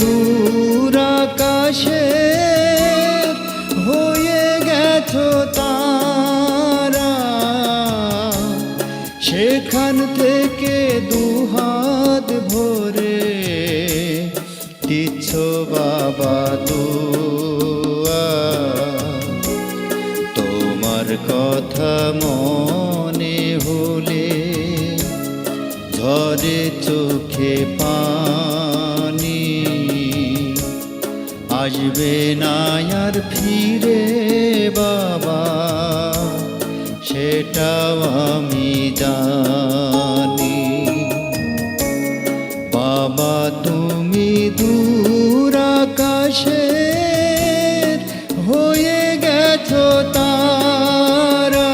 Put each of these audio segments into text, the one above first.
দূর আকাশে হয়ে গেছো তারা। সেখান থেকে দুহাত ভরে দিচ্ছ বাবা দুয়া। তোমার কথা মনে হলে ঝরে চোখে পানি আসবে না আর ফিরে বাবা, সেটাও আমি জানি। বাবা, তুমি দূর আকাশে হয়ে গেছো তারা,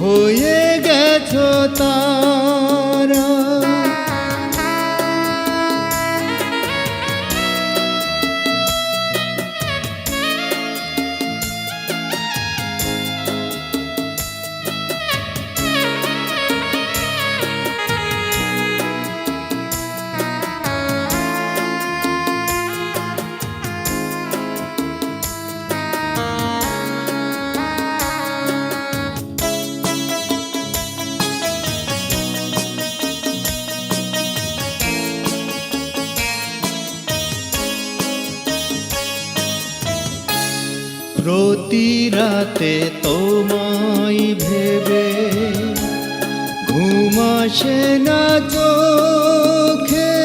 হয়ে গেছো তারা। প্রতি রাতে তোমায় ভেবে ঘুমাসে না চোখে।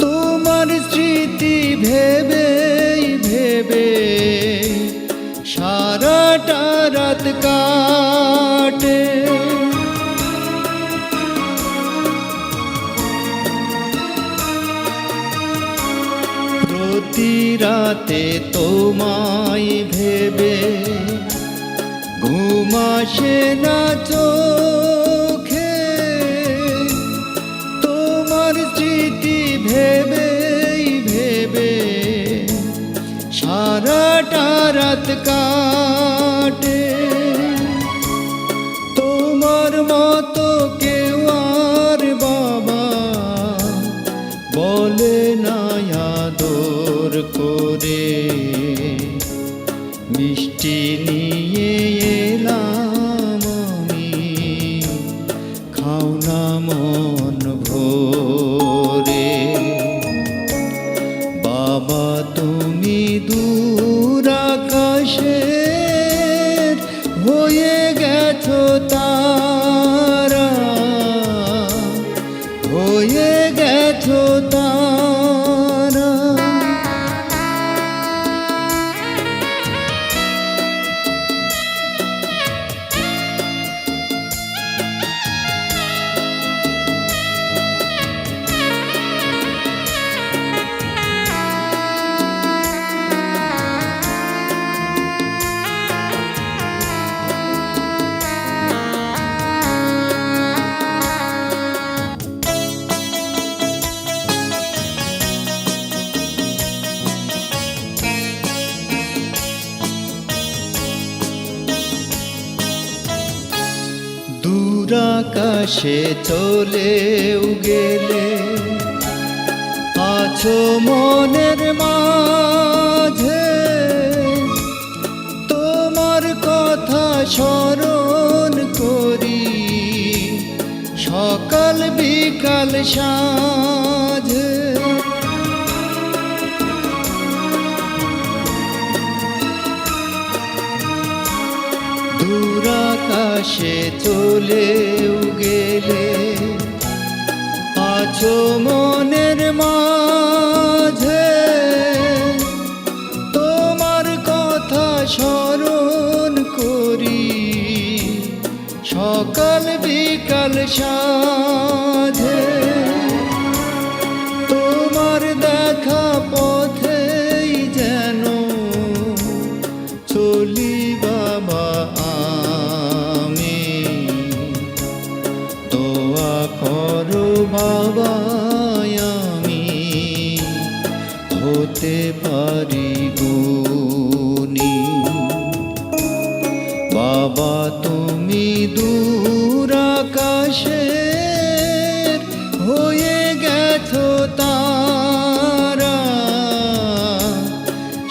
তোমার স্মৃতি ভেবে ভেবে সারাটা রাত কাটে। প্রতি রাতে তোমায় ভেবে ঘুমাসে না চোখে। তোমার স্মৃতি ভেবে ভেবে সারাটা রাত কাটে। খাও না মন ভরে। দূর আকাশে চলেও গেলে আছো মনের মাঝে। তোমার কথা স্মরণ করি সকাল বিকাল সাঁঝে। আকাশে চলেও গেলে আছো মনের মাঝে। তোমার কথা স্মরণ করি সকাল বিকাল সাধে বাবা, তুমি দূর আকাশের তারা।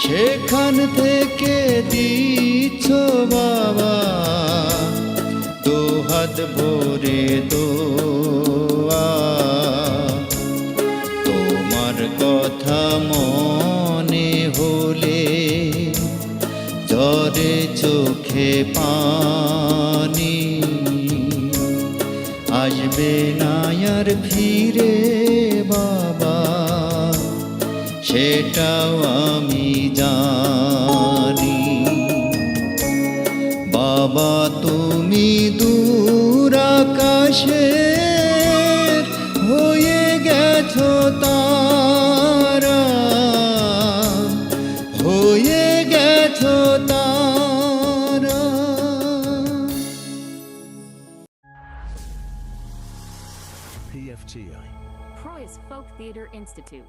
সেখান থেকে দিচ্ছ বাবা দুহাত ভরে দোয়া। তোমার কথা মনে চোখে পানি আসবে নায়ার ফিরে বাবা সেটাও আমি জানি। বাবা তুমি দূর আকাশের Theatre Institute.